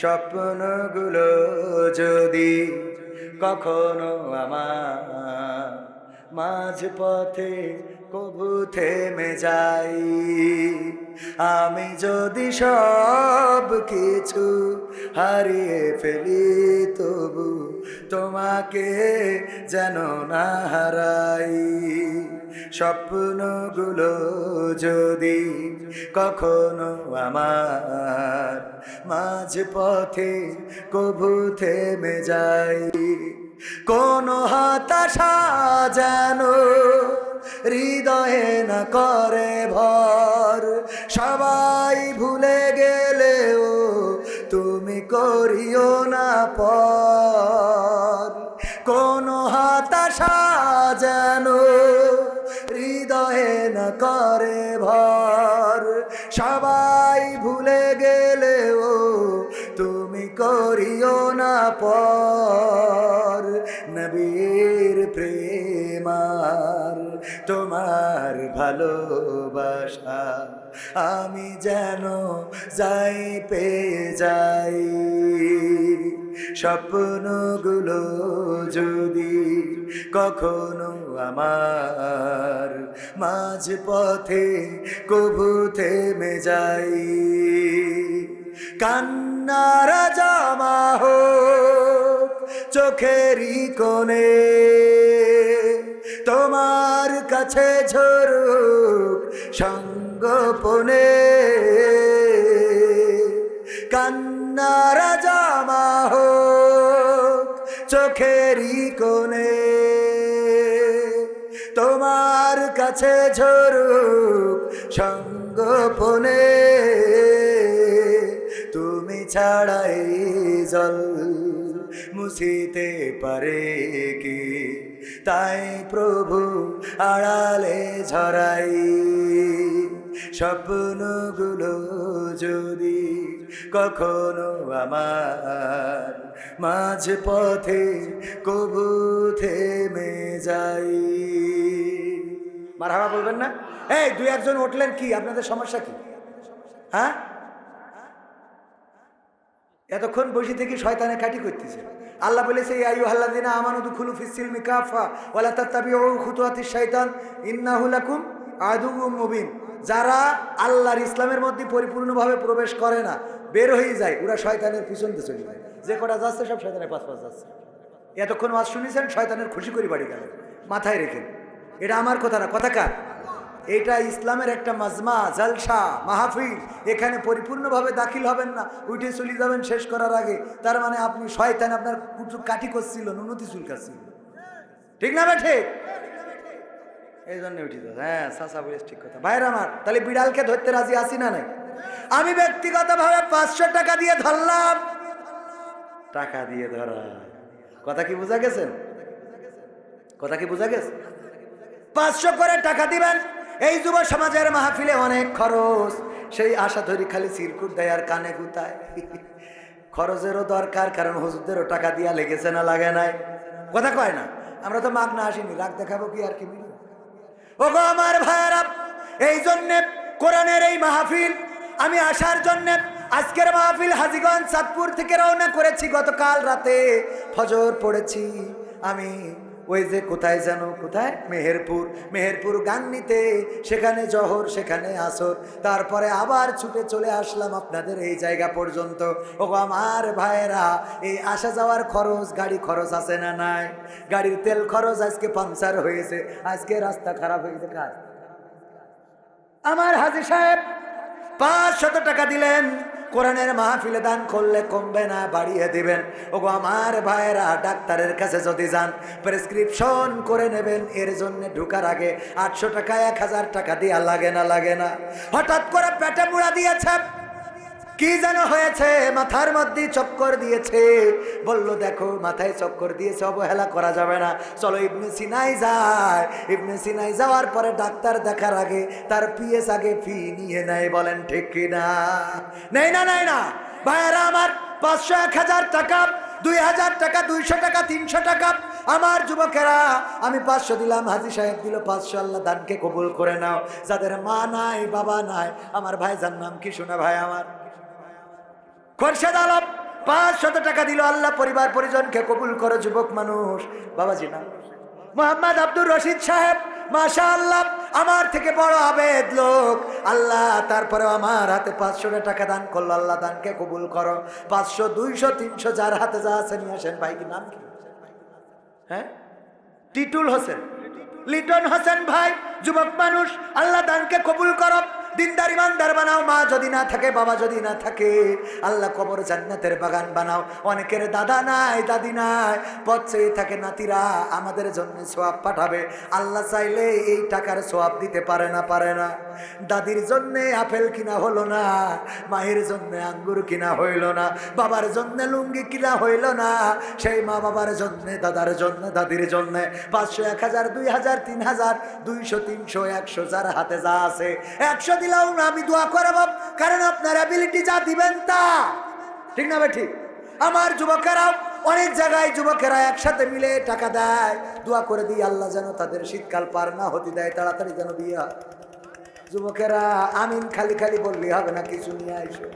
স্বপ্নগুলো যদি কখনো আমার মাঝ পথে কবু থেমে যাই, আমি যদি সব কিছু হারিয়ে ফেলি, তবু তোমাকে যেন না হারাই। স্বপ্নগুলো যদি কখনো আমার মাঝ পথে কবু থেমে যাই কোন হতাশা যেন হৃদয়ে না করে ভর। সবাই ভুলে গেলেও তুমি করিও না পর। কোন হতাশা করে ভর। সবাই ভুলে গেলেও তুমি করিও না পর। নবীর প্রেমার তোমার ভালোবাসা, আমি যেন যাই পেয়ে যাই। স্বপ্নগুলো যদি কখনো আমার মাঝ পথে কবু থেমে যাই। কান্নার জামা হোক চোখেরই কোণে, তোমার কাছে ঝরুক সঙ্গোপনে। কান্নার জামা হোক চোখেরই কোণে। তোমার কাছে ঝরুক সঙ্গোপনে। তুমি ছাড়াই জল মুছিতে পারে কি? তাই প্রভু আড়ালে ঝরাই। স্বপ্নগুলো যদি কখনো আমার মাঝ পথে কবু থেমে যাই মারহাবা বলবেন না? এই, দুই একজন উঠলেন কি? আপনাদের সমস্যা কি? হ্যাঁ? এতক্ষণ বসে থেকে শয়তানে কাটি করতেছে। আল্লাহ বলেছে আয়ু হাল্লাদিনা আমানু দুখুলু ফিসিল মিকাফা ওয়ালা তাত্তাবিউ খুতুয়াতিশ শাইতান ইন্নাহু লাকুম আদুউম মুবিন। যারা আল্লাহর ইসলামের মধ্যে পরিপূর্ণভাবে প্রবেশ করে না, বের হয়ে যায়, ওরা শয়তানের পিছন দিয়ে চলে যায়। যে কটা যাচ্ছে, সব শয়তানের পাশ পাশ যাচ্ছে। এতক্ষণ ওয়াজ শুনেছেন, শয়তানের খুশি করে বাড়ি গেলেন। মাথায় রেখেন। এটা আমার কথা না, কথা কার? এটা ইসলামের একটা মাজমা, জালসা, মাহফিল। এখানে পরিপূর্ণভাবে দাখিল হবেন না, উঠে চলে যাবেন শেষ করার আগে। তার মানে আপনি শয়তান আপনার কাঠি করছিল, নুনতি চুলকাচ্ছিল। ঠিক না বেঠে এই জন্য উঠি হ্যাঁ সাসা বলিস ঠিক কথা। ভাইয়ের আমার, তাহলে বিড়ালকে ধরতে রাজি আসি না নাই? আমি ব্যক্তিগতভাবে পাঁচশো টাকা দিয়ে ধরলাম। টাকা দিয়ে ধরা। কথা কি বোঝা গেছেন কথা কি বোঝা গেছে? পাঁচশো করে টাকা দিবেন। এই যুব সমাজের মাহফিলে অনেক খরচ। সেই আশা ধরি খালি সিরকুট দেয় আর কানে গুতায়। খরচেরও দরকার, কারণ হুজুরদেরও টাকা দিয়া লেগেছে না, লাগে নাই। কথা কয় না। আমরা তো মাগ না আসিনি, রাগ দেখাবো কি আর কি? মিলি ও গো আমার ভাইয়ারা এই জন্যে কোরআনের এই মাহফিল আমি আসার জন্যে আজকের মাহফিল হাজিগঞ্জ চাঁদপুর থেকে রওনা করেছি গতকাল রাতে। ফজর পড়েছি আমি। ওই যে কোথায় যেন, কোথায়? মেহেরপুর। মেহেরপুর গান্নিতে সেখানে জহর, সেখানে আসর। তারপরে আবার ছুটে চলে আসলাম আপনাদের এই জায়গা পর্যন্ত। ও আমার ভাইয়েরা, এই আসা যাওয়ার খরচ, গাড়ি খরচ আছে না নাই? গাড়ির তেল খরচ আজকে পাংচার হয়েছে। আজকে রাস্তা খারাপ হয়েছে কার? আমার হাজি সাহেব পাঁচশত টাকা দিলেন। কোরআনের মাহফিলে দান করলে কমবে না, বাড়িয়ে দিবেন। ওগো আমার ভাইয়েরা, ডাক্তারের কাছে যদি যান প্রেসক্রিপশন করে নেবেন। এর জন্য ঢুকার আগে আটশো টাকা, এক হাজার টাকা দিয়া লাগে না লাগে না। হঠাৎ করে পেটে মুড়া দিয়েছে। কি যেন হয়েছে? মাথার মধ্যে চক্কর দিয়েছে। বলল, দেখো, মাথায় চক্কর দিয়েছে, অবহেলা করা যাবে না। চলো ইবনে সিনাই যায়। ইবনে সিনাই যাওয়ার পরে ডাক্তার দেখার আগে তার পিএস আগে ফি নিয়ে নেয়। বলেন, ঠিক কি না? নেই না নেই না। ভাইয়েরা, আমার পাঁচশো এক হাজার টাকা, দুই হাজার টাকা, দুইশো টাকা, তিনশো টাকা, আমার যুবকেরা, আমি পাঁচশো দিলাম। হাজি সাহেব দিল, পাঁচশো আল্লাহ দানকে কবুল করে নাও। যাদের মা নাই, বাবা নাই, আমার ভাইজার নাম কি শোনা ভাই আমার? খোরশেদ আলম, পাঁচ শত টাকা দিল আল্লাহ, পরিবার পরিজনকে কবুল করো, যুবক মানুষ। বাবাজি না। মোহাম্মদ আব্দুর রশিদ সাহেব মাশা আল্লাহ আমার থেকে বড় আবেদ লোক। আল্লাহ তারপরে আমার হাতে পাঁচশো টাকা দান করল, আল্লাহ দানকে কবুল করো। পাঁচশো, দুইশো, তিনশো, যার হাতে যা আছে নিয়ে আসেন। ভাই কি নাম কি? হ্যাঁ? টিটুল হোসেন। লিটন হোসেন ভাই, যুবক মানুষ, আল্লাহ দানকে কবুল করো। দিনদার ইমানদার বানাও, মা যদি না থাকে, বাবা যদি না থাকে। আল্লাহ কবর জান্নাতের বাগান বানাও। অনেকের দাদা নাই, দাদি নাই, পথ থাকে নাতিরা, আমাদের জন্য সোয়াব পাঠাবে। আল্লাহ চাইলে এই টাকার সোয়াব দিতে পারে না পারে না। দাদির জন্যে আপেল কিনা হলো না, মায়ের জন্য আঙ্গুর কিনা হইল না, বাবার জন্য লুঙ্গি কিনা হইল না, সেই মা বাবার জন্যে, দাদার জন্য, দাদির জন্য। পাঁচশো, এক হাজার, দুই হাজার, তিন হাজার, দুইশো, তিনশো, একশো, যার হাতে যা আছে, একশো আমি দোয়া কারণ আপনার অ্যাবিলিটি যা দিবেন তা। ঠিক না ভাই, ঠিক? আমার অনেক জায়গায় যুবকেরা একসাথে মিলে টাকা দেয়। দোয়া করে দিই, আল্লাহ যেন তাদের শীতকাল পার না হতে দেয়, তাড়াতাড়ি যেন হয়। যুবকেরা, আমিন খালি খালি বললি হবে না, কিছু নিয়ে আইসো।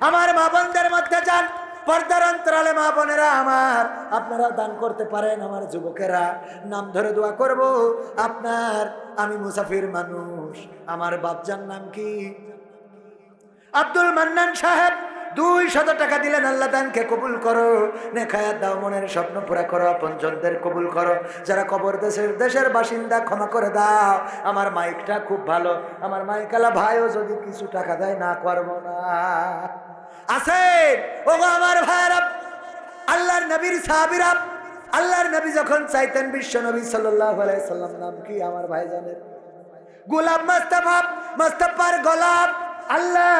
আমার মা বোনদের মধ্যে যান পর্দার অন্তরালে, মা বোনেরা আমার, আপনারা দান করতে পারেন আমার যুবকেরা। নাম ধরে দোয়া করব, আপনার, আমি মুসাফির মানুষ। আমার বাপজার নাম কি? আব্দুল মান্নান সাহেব, দুই শত টাকা দিলেন, আল্লাহ দানকে কবুল করো। নেখায়াত দাও, মনের স্বপ্ন পুরা করো, আপনজনদের কবুল করো। যারা কবর দেশের দেশের বাসিন্দা, ক্ষমা করে দাও। আমার মাইকটা খুব ভালো। আমার মাইকালা ভাইও যদি কিছু টাকা দেয়, না করব না। আছেন ও আমার ভাইরা আল্লাহর নবীর সাহাবিরা আল্লাহর নবী যখন চাইতেন বিশ্ব নবী সাল্লাম, নাম কি আমার ভাই জানেন গোলাপ মাস্তাফা মাস্তাফার গোলাপ। আল্লাহ,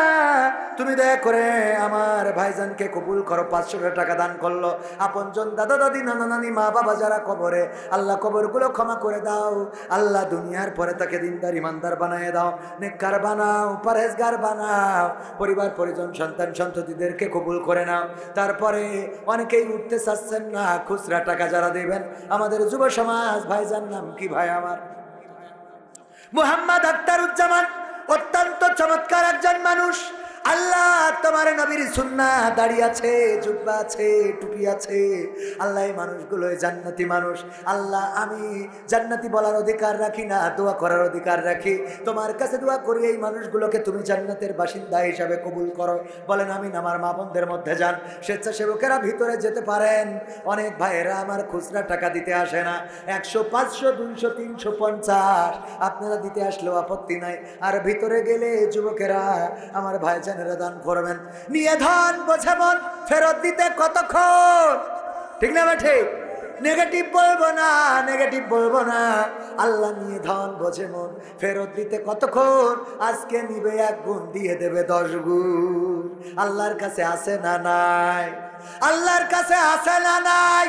তুমি দয়া করে আমার ভাইজানকে কবুল করো, পাঁচশো টাকা দান করল। আপনজন দাদা দাদি, নানা নানি, মা বাবা যারা কবরে, আল্লাহ কবরগুলো ক্ষমা করে দাও। আল্লাহ দুনিয়ার পরে তাকে দিনদার, ইমানদার বানায় দাও। নেককার বানাও পারেজগার বানাও। পরিবার, পরিজন, সন্তান, সন্ততিদেরকে কবুল করে নাও। তারপরে অনেকেই উঠতে চাচ্ছেন না, খুচরা টাকা যারা দেবেন। আমাদের যুব সমাজ, ভাইজান নাম কি ভাই আমার? মুহাম্মদ আখতারুজ্জামান অত্যন্ত চমৎকার একজন মানুষ। আল্লাহ, তোমার নবীর সুন্না দাড়ি আছে, জুব্বা আছে, টুপি আছে। আল্লাহ, এই মানুষগুলো জান্নাতি মানুষ। আল্লাহ, আমি জান্নাতি বলার অধিকার রাখি না, দোয়া করার অধিকার রাখি। তোমার কাছে দোয়া করি, এই মানুষগুলোকে তুমি জান্নাতের বাসিন্দা হিসাবে কবুল করো। বলেন আমি আমার মা বোনদের মধ্যে যান। স্বেচ্ছাসেবকেরা ভিতরে যেতে পারেন। অনেক ভাইয়েরা আমার খুচরা টাকা দিতে আসে না। একশো, পাঁচশো, দুইশো, তিনশো, পঞ্চাশ। আপনারা দিতে আসলেও আপত্তি নাই। আর ভিতরে গেলে যুবকেরা, আমার ভাইজানেরা দান করবেন। নিয়ে ধান বোঝে মন, ফেরত দিতে কতক্ষণ? ঠিক না ঠিক নেগেটিভ বলব না নেগেটিভ বলব না। আল্লাহ নিয়ে ধন বোঝে মন, ফেরত দিতে কতক্ষণ? আজকে নিবে এক গুণ, দিয়ে দেবে দশ গুণ। আল্লাহর কাছে আসে না নাই? আল্লাহর কাছে আসে না নাই?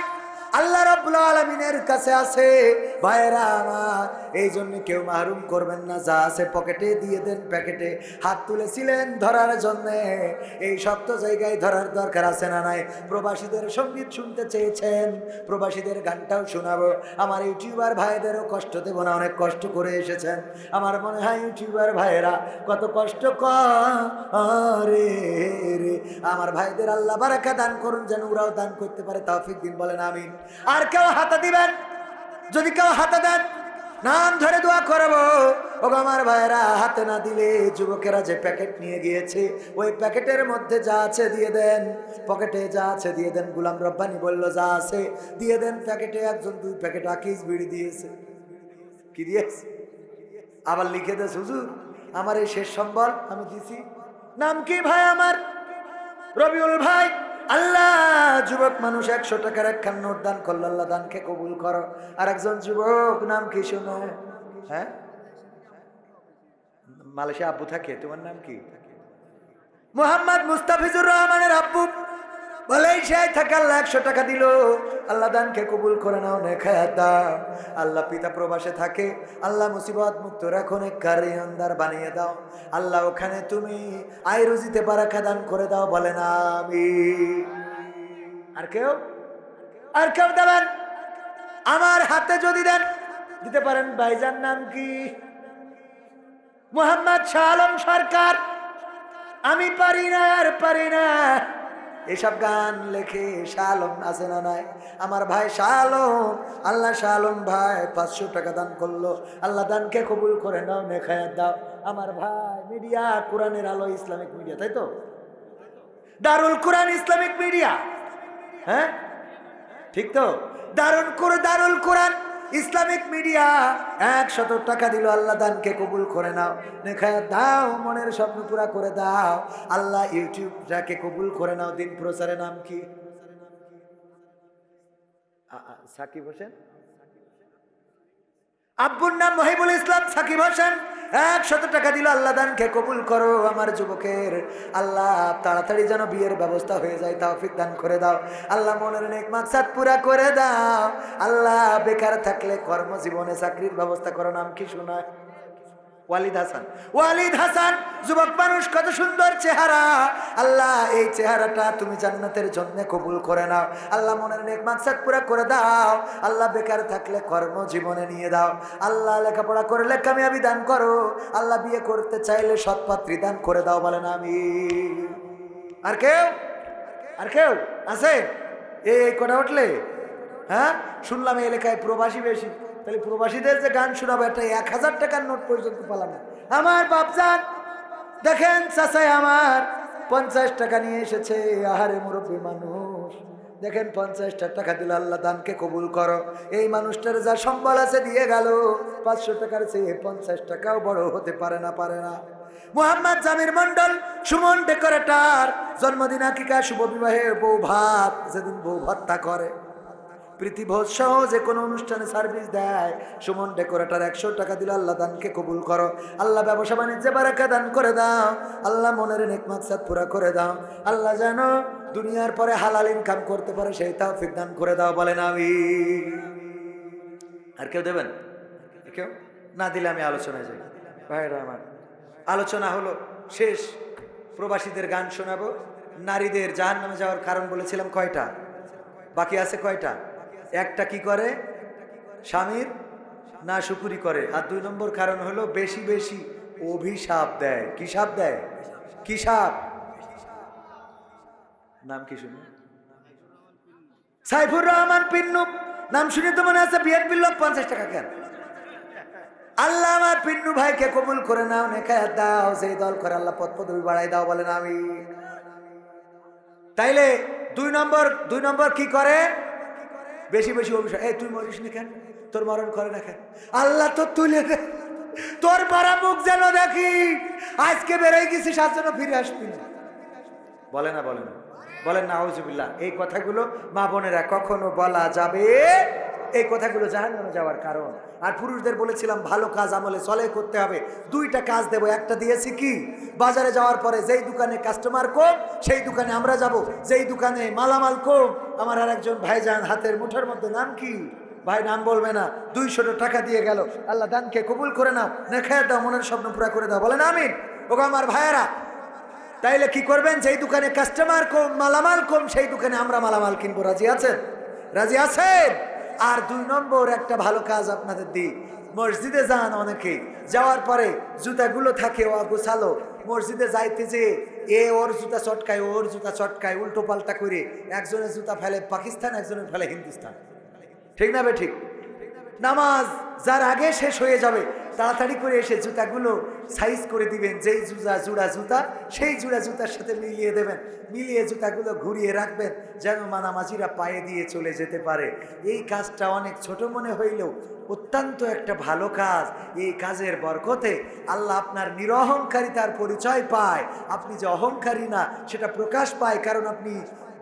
আল্লাহ রব্বুল আলমিনের কাছে আছে। ভাইরা আমার, এই জন্য কেউ মাহরুম করবেন না, যা আছে পকেটে দিয়ে দেন প্যাকেটে। হাত তুলেছিলেন ধরার জন্যে, এই শক্ত জায়গায় ধরার দরকার আছে না নাই। প্রবাসীদের সংগীত শুনতে চেয়েছেন, প্রবাসীদের গানটাও শোনাবো। আমার ইউটিউবার ভাইদেরও কষ্ট দেব না, অনেক কষ্ট করে এসেছেন। আমার মনে হয় ইউটিউবার ভাইয়েরা, কত কষ্ট করে রে। আমার ভাইদের আল্লাহ বারাকা দান করুন, যেন ওরাও দান করতে পারে তাওফিক দিন, বলেন আমিন। আর কেউ হাতে দিবেন? যদি কেউ হাতে দেন, নাম ধরে দোয়া করব। ও আমার ভাইয়েরা হাতে না দিলে যুবকেরা যে প্যাকেট নিয়ে গিয়েছে, ওই প্যাকেটের মধ্যে যা আছে দিয়ে দেন। পকেটে যা আছে দিয়ে দেন। গুলাম রব্বানি বলল, যা আছে দিয়ে দেন প্যাকেটে। একজন দুই প্যাকেট আকিস বিড়ি দিয়েছে। কি দিয়েছে? আবার লিখে দে হুজুর, আমার এই শেষ সম্বল আমি দিছি। নাম কি ভাই আমার? রবিউল ভাই। আল্লাহ, যুবক মানুষ একশো টাকার একখান নোট দান করল, আল্লাহ দানকে কবুল করো। আর একজন যুবক, নাম কি শুনো? হ্যাঁ? মালয়েশিয়া আব্বু থাকে, তোমার নাম কি? মোহাম্মদ মুস্তাফিজুর রহমানের আব্বু। সে থাকে আল্লাহ একশো টাকা দিল। আল্লাহ দানকে কবুল করে নাও নেখায়াত আল্লাহ পিতা প্রবাসে থাকে। আল্লাহ মুসিবত মুক্ত রাখো নেকার ইমানদার বানিয়ে দাও। আল্লাহ ওখানে তুমি আয় রুজিতে বারাকা দান করে দাও বলে না আমি আর কেউ? আর কেউ দেবেন? আমার হাতে যদি দেন, দিতে পারেন ভাইজান নাম কি? মোহাম্মদ শাহ আলম সরকার। আমি পারি না আর পারি না। এসব গান লেখে শালম আছে না নাই? আমার ভাই শালম, আল্লাহ শালম ভাই পাঁচশো টাকা দান করল। আল্লাহ দানকে কবুল করে নাও নেখায়াত দাও। আমার ভাই মিডিয়া, কোরআনের আলো, ইসলামিক মিডিয়া, তাই তো? Darul Quran, Islamic media. হ্যাঁ? ঠিক তো? দারুল করে, দারুল কোরআন। ইসলামিক মিডিয়া একশত টাকা দিল, আল্লাহ দানকে কবুল করে নাও। নেখায় দাও, মনের স্বপ্ন পুরা করে দাও। আল্লাহ ইউটিউবটাকে কবুল করে নাও, দিন প্রচারের নাম কি? সাকিব হোসেন? আব্বুর নাম মহিবুল ইসলাম সাকিব হোসেন। একশত টাকা দিল, আল্লাহ দানকে কবুল করো আমার যুবকের। আল্লাহ, তাড়াতাড়ি যেন বিয়ের ব্যবস্থা হয়ে যায় তাওফিক দান করে দাও। আল্লাহ মনের নেক মাকসাদ পুরা করে দাও। আল্লাহ, বেকার থাকলে কর্মজীবনে চাকরির ব্যবস্থা করো, নাম কি শোনায় ওয়ালিদ হাসান। ওয়ালিদ হাসান, যুবক মানুষ, কত সুন্দর চেহারা। আল্লাহ, এই চেহারাটা তুমি জান্নাতের জন্য কবুল করে নাও। আল্লাহ মনের নেক মাকসাদ পুরা করে দাও। আল্লাহ বেকার থাকলে কর্ম জীবনে নিয়ে দাও। আল্লাহ লেখাপড়া করলে কামিয়াবি দান করো। আল্লাহ বিয়ে করতে চাইলে সৎপাত্রী দান করে দাও বলেন আমি আর কেউ? আর কেউ? আছে এই কটা উঠলে? হ্যাঁ? শুনলাম এলাকায় প্রবাসী বেশি। তাহলে প্রবাসীদের যে গান শোনাবো, একটা এক হাজার টাকার নোট পর্যন্ত পালাম আমার বাপজান, দেখেন চাচাই আমার, পঞ্চাশ টাকা নিয়ে এসেছে। আহারে মুরব্বী মানুষ, দেখেন পঞ্চাশটা টাকা দিল আল্লাহ দানকে কবুল করো। এই মানুষটার যা সম্বল আছে দিয়ে গেল। পাঁচশো টাকার চেয়ে পঞ্চাশ টাকাও বড় হতে পারে না পারে না। মোহাম্মদ জামির মন্ডল সুমন ডেকোরেটার, জন্মদিন আকিকা, শুভ বিবাহে বউ ভাত, যেদিন বউ ভত্তা করে। প্রীতিভোজ সহ যে কোনো অনুষ্ঠানে সার্ভিস দেয়। সুমন ডেকোরেটার একশো টাকা দিল, আল্লাহ দানকে কবুল করো। আল্লাহ ব্যবসা বাণিজ্যে বারাকা দান করে দাও। আল্লাহ মনের নেক মাকসাদ পুরা করে দাও। আল্লাহ যেন দুনিয়ার পরে হালাল ইনকাম করতে পারে, সেই তাও দান করে দাও বলেন আমি আর কেউ দেবেন? কেউ? না দিলে আমি আলোচনায় যাই। ভাইরা আমার, আলোচনা হলো শেষ। প্রবাসীদের গান শোনাবো। নারীদের জাহান নামে যাওয়ার কারণ বলেছিলাম কয়টা? বাকি আছে কয়টা? একটা কি করে? স্বামীর? না, শুকুরি করে। আর দুই নম্বর কারণ হলো বেশি বেশি অভিশাপ দেয়। কি সাপ দেয়? কি সাপ? নাম কি শুনি? সাইফুর রহমান পিন্নু। নাম শুনে তো মনে আছে বিএনপির লোক পঞ্চাশ টাকা কেন? আল্লাহ আমার পিন্নু ভাইকে কবুল করে নাও নেখায় দাও সেই দল করে আল্লাহ পদ পদবি বাড়াই দাও, বলেন আমি। তাইলে দুই নম্বর দুই নম্বর কি করে? বেশি বেশি অভিশাপ। এই, তুই মরিস নি কেন? তোর মরণ করে না কেন আল্লাহ তো তুলে তোর মারা মুখ যেন দেখি। আজকে বেরোয় গেছিস, আজ যেন ফিরে আসবি বলে না বলে না। বলেন না আউজুবিল্লাহ এই কথাগুলো মা বোনেরা কখনো বলা যাবে এই কথাগুলো জাহান্নামে যাওয়ার কারণ। আর পুরুষদের বলেছিলাম, ভালো কাজ আমলে চলে করতে হবে। দুইটা কাজ দেবো, একটা দিয়েছি কি? বাজারে যাওয়ার পরে যেই দোকানে কাস্টমার কম, সেই দোকানে আমরা যাব। যেই দোকানে মালামাল কম, আমার আর একজন ভাইজান হাতের মুঠোর মধ্যে নাম কি? ভাই, নাম বলবে না। দুইশো টাকা দিয়ে গেল। আল্লাহ দানকে কবুল করে নাও। নেখায় দাও, মনের স্বপ্ন পুরা করে দাও। বলেন আমিন। ওগো আমার ভাইয়েরা, তাইলে কি করবেন? যেই দোকানে কাস্টমার কম, মালামাল কম, সেই দোকানে আমরা মালামাল কিনবো। রাজি আছেন? রাজি আছেন? আর দুই নম্বর একটা ভালো কাজ আপনাদের দিই। মসজিদে যান অনেকে। যাওয়ার পরে জুতাগুলো থাকে ও গোছালো। মসজিদে যাইতে যে এ ওর জুতা চটকায়, ওর জুতা চটকায় উল্টো পাল্টা করে একজনের জুতা ফেলে পাকিস্তান, একজনের ফেলে হিন্দুস্তান। ঠিক না বে ঠিক? নামাজ যার আগে শেষ হয়ে যাবে, তাড়াতাড়ি করে এসে জুতাগুলো সাইজ করে দিবেন। যেই জুতা, জুড়া জুতা, সেই জুড়া জুতার সাথে মিলিয়ে দেবেন। মিলিয়ে জুতাগুলো ঘুরিয়ে রাখবেন যেন মানামাজিরা পায়ে দিয়ে চলে যেতে পারে। এই কাজটা অনেক ছোট মনে হইলেও অত্যন্ত একটা ভালো কাজ। এই কাজের বরকতে আল্লাহ আপনার নিরহংকারিতার পরিচয় পায়। আপনি যে অহংকারী না, সেটা প্রকাশ পায় কারণ আপনি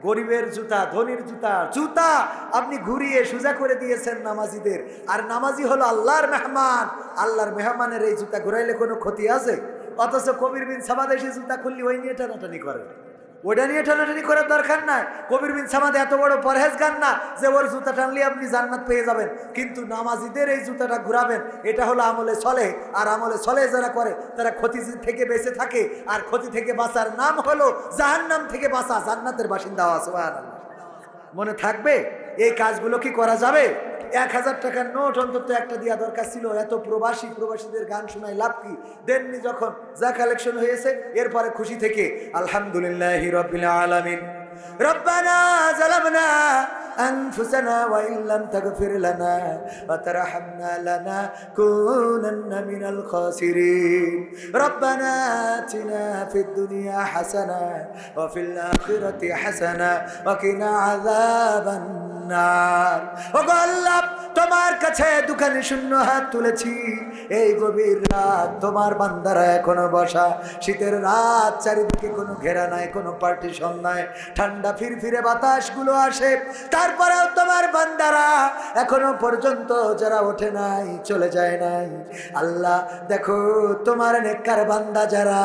গরিবের জুতা, ধনির জুতা জুতা আপনি ঘুরিয়ে সোজা করে দিয়েছেন নামাজিদের। আর নামাজি হলো আল্লাহর মেহমান। আল্লাহর মেহমানের এই জুতা ঘুরাইলে কোনো ক্ষতি আছে? অথচ কবির বিন এসে জুতা খুললি, ওই নিয়ে টানাটানি করে। ওটা নিয়ে টানাটানি করার দরকার নাই। কবির বিন সামাদ এত বড় পরহেজগার না যে ওর জুতা টানলে আপনি জান্নাত পেয়ে যাবেন। কিন্তু নামাজিদের এই জুতাটা ঘুরাবেন, এটা হলো আমলে চলে আর আমলে চলে যারা করে, তারা ক্ষতি থেকে বেঁচে থাকে। আর ক্ষতি থেকে বাঁচার নাম হলো জাহান্নাম থেকে বাঁচা, জান্নাতের বাসিন্দা আসবান মনে থাকবে, এই কাজগুলো কি করা যাবে? এক হাজার টাকার নোট অন্তত একটা দেওয়া দরকার ছিল এত প্রবাসী প্রবাসীদের গান শোনায় লাভ কি দেননি যখন যা কালেকশন হয়েছে এরপরে খুশি থেকে আলহামদুলিল্লাহ রবিল আলমিন ربنا ظلمنا أنفسنا وإن لم تغفر لنا وترحمنا لنكونن من الخاسرين ربنا آتنا في الدنيا حسنة وفي الآخرة حسنة وقنا عذاب النار নার ও আল্লাহ তোমার কাছে দোকানে শূন্য হাত তুলেছি। এই গভীর রাত তোমার বান্দারা এখনও বসা। শীতের রাত, চারিদিকে কোনো ঘেরা নাই, কোনো পার্টিশন নাই। ঠান্ডা ফিরফিরে বাতাসগুলো আসে। তারপরেও তোমার বান্দারা এখনও পর্যন্ত যারা ওঠে নাই, চলে যায় নাই। আল্লাহ, দেখো, তোমার নেককার বান্দা যারা,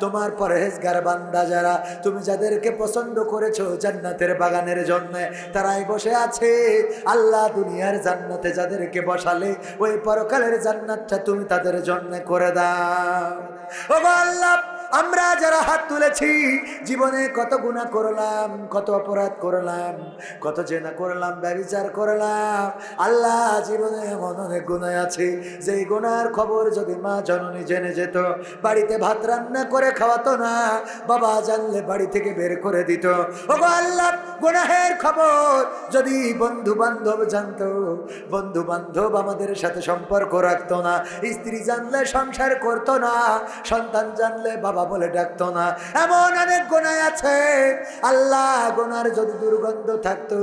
তোমার পরহেজগার বান্দা যারা, তুমি যাদেরকে পছন্দ করেছ জান্নাতের বাগানের জন্য, তারাই বসে আছে। আল্লাহ দুনিয়ার জান্নাতে যাদেরকে বসালে ওই পরকালের জান্নাতটা তুমি তাদের জন্য করে দাও। ও আল্লাহ! আমরা যারা হাত তুলেছি, জীবনে কত গুণা করলাম, কত অপরাধ করলাম, কত জেনা করলাম ব্যবচার করলাম। আল্লাহ জীবনে এমন অনেক গুণায় আছে যে গুণার খবর যদি মা জননী জেনে যেত, বাড়িতে ভাত রান্না করে খাওয়াতো না, বাবা জানলে বাড়ি থেকে বের করে দিত। ও গো আল্লাহ, গুনাহের খবর যদি বন্ধু বান্ধব জানতো বন্ধু বান্ধব আমাদের সাথে সম্পর্ক রাখতো না, স্ত্রী জানলে সংসার করতো না, সন্তান জানলে বাবা বলে ডাকতো না। এমন অনেক গোনায় আছে। আল্লাহ গোনার যদি দুর্গন্ধ থাকতো,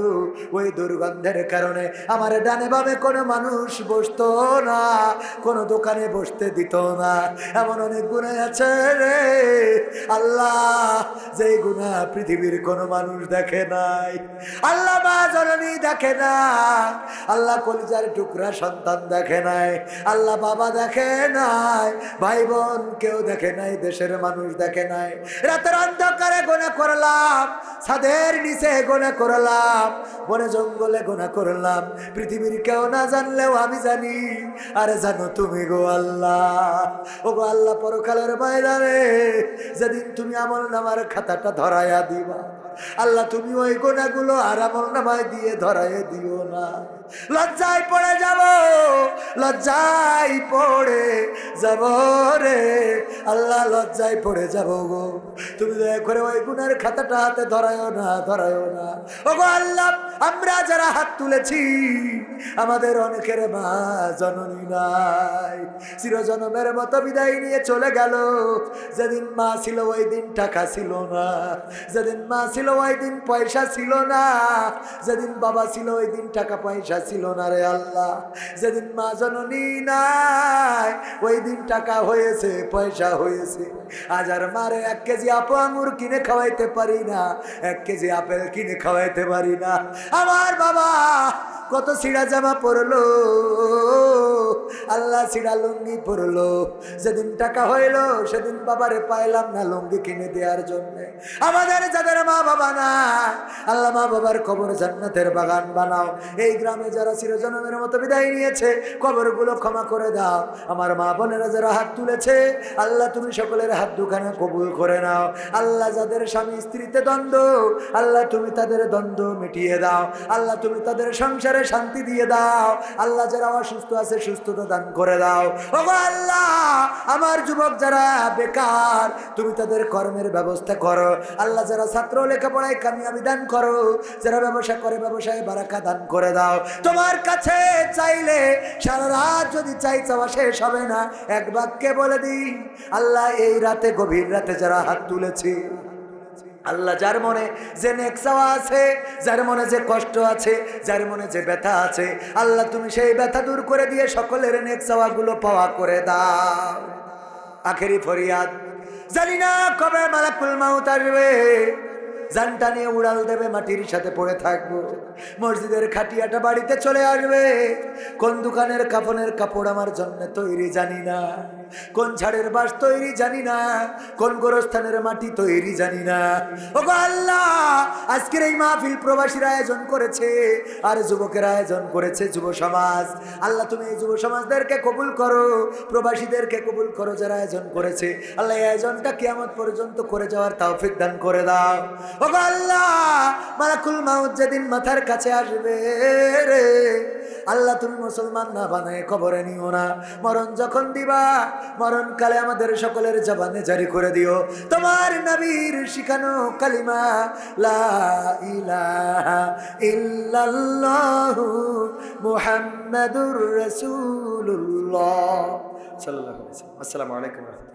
ওই দুর্গন্ধের কারণে আমার ডানে বামে কোনো মানুষ বসতো না, কোনো দোকানে বসতে দিত না। এমন অনেক গুণায় আছে রে। আল্লাহ যে গুণা পৃথিবীর কোনো মানুষ দেখে নাই। আল্লাহ মা জননী দেখে না। আল্লাহ কলিজার টুকরা সন্তান দেখে নাই। আল্লাহ বাবা দেখে নাই। ভাই বোন কেউ দেখে নাই দেশের মানুষ দেখে নাই। রাতের অন্ধকারে গোনা করলাম, ছাদের নিচে গোনা করলাম, বনে জঙ্গলে গোনা করলাম। পৃথিবীর কেউ না জানলেও আমি জানি, আরে জানো তুমি গো আল্লাহ। ও গো আল্লাহ পরকালের ময়দানে, যেদিন তুমি আমল নামার খাতাটা ধরাইয়া দিবা। আল্লাহ তুমি ওই গোনাগুলো আর আমল নামায় দিয়ে ধরাইয়া দিও না। লজ্জায় পড়ে যাব, লজ্জায় পড়ে যাব রে। আল্লাহ লজ্জায় পড়ে যাব গো। তুমি দয়া করে ওই গুনার খাতাটা হাতে ধরায়ও না ধরায়ও না। ও গো আল্লাহ, আমরা যারা হাত তুলেছি, আমাদের অনেকের মা জননী নাই। চিরজনমের মতো বিদায় নিয়ে চলে গেল। যেদিন মা ছিল ওই দিন টাকা ছিল না। যেদিন মা ছিল ওই দিন পয়সা ছিল না। যেদিন বাবা ছিল ওই দিন টাকা পয়সা ছিল না রে আল্লাহ। যেদিন মা জননী নাই, ওই দিন টাকা হয়েছে, পয়সা হয়েছে। আজ আর মারে এক কেজি আপু আঙুর কিনে খাওয়াইতে পারি না, এক কেজি আপেল কিনে খাওয়াইতে পারি না। আমার বাবা কত সিঁড়া জামা পরলো। আল্লাহ সিঁড়া লুঙ্গি পরলো। যেদিন টাকা হইল, সেদিন বাবারে পাইলাম না লুঙ্গি কিনে দেওয়ার জন্য। আমাদের যাদের মা বাবা না, আল্লাহ মা বাবার কবর জান্নাতের বাগান বানাও। এই গ্রামে যারা চিরজনমের মতো বিদায় নিয়েছে, কবরগুলো ক্ষমা করে দাও। আমার মা বোনেরা যারা হাত তুলেছে, আল্লাহ তুমি সকলের হাত দুখানে কবুল করে নাও। আল্লাহ যাদের স্বামী স্ত্রীতে দ্বন্দ্ব, আল্লাহ তুমি তাদের দ্বন্দ্ব মিটিয়ে দাও। আল্লাহ তুমি তাদের সংসারে শান্তি দিয়ে দাও। আল্লাহ যারা অসুস্থ আছে সুস্থতা দান করে দাও। আল্লাহ, আমার যুবক যারা বেকার, তুমি তাদের কর্মের ব্যবস্থা করো। আল্লাহ যারা ছাত্র, লেখাপড়ায় কামিয়াবি দান করো। যারা ব্যবসা করে, ব্যবসায় বারাকা দান করে দাও। তোমার কাছে চাইলে সারা রাত যদি চাই, চাওয়া শেষ হবে না। এক বাক্যে বলে দিই, আল্লাহ, এই রাতে, গভীর রাতে যারা হাত তুলেছি আল্লাহ যার মনে যে নেকচাওয়া আছে, যার মনে যে কষ্ট আছে, যার মনে যে ব্যথা আছে, আল্লাহ তুমি সেই ব্যথা দূর করে দিয়ে সকলের নেকচাওয়াগুলো পাওয়া করে দাও। আখেরি ফরিয়াদ, জানি না কবে মালাকুল মাউত আসবে, জানটা নিয়ে উড়াল দেবে মাটির সাথে পড়ে থাকব। মসজিদের খাটিয়াটা বাড়িতে চলে আসবে। কোন দোকানের কাপনের কাপড় আমার জন্য তৈরি জানি না। কোন ঝাড়ের বাস তৈরি জানি না। কোন গোরস্থানের মাটি তৈরি জানি না। ও আল্লাহ, আজকের এই মাহফিল প্রবাসীর আয়োজন করেছে আর যুবকের আয়োজন করেছে যুব সমাজ। আল্লাহ, তুমি এই যুব সমাজদেরকে কবুল করো, প্রবাসীদেরকে কবুল করো যারা আয়োজন করেছে। আল্লাহ, এই আয়োজনটা কিয়ামত পর্যন্ত করে যাওয়ার তৌফিক দান করে দাও। ও আল্লাহ, মালাকুল মাউত যেদিন মাথার কাছে আসবে রে। আল্লাহ তুমি মুসলমান না বানায় কবরে নিও না। মরণ যখন দিবা, মরণকালে আমাদের সকলের জবানে জারি করে দিও। তোমার নবীর শিখানো কালিমা, লা ইলাহা ইল্লাল্লাহু মুহাম্মাদুর রাসূলুল্লাহ। সাল্লাল্লাহু আলাইহি ওয়াসাল্লাম। আসসালামু আলাইকুম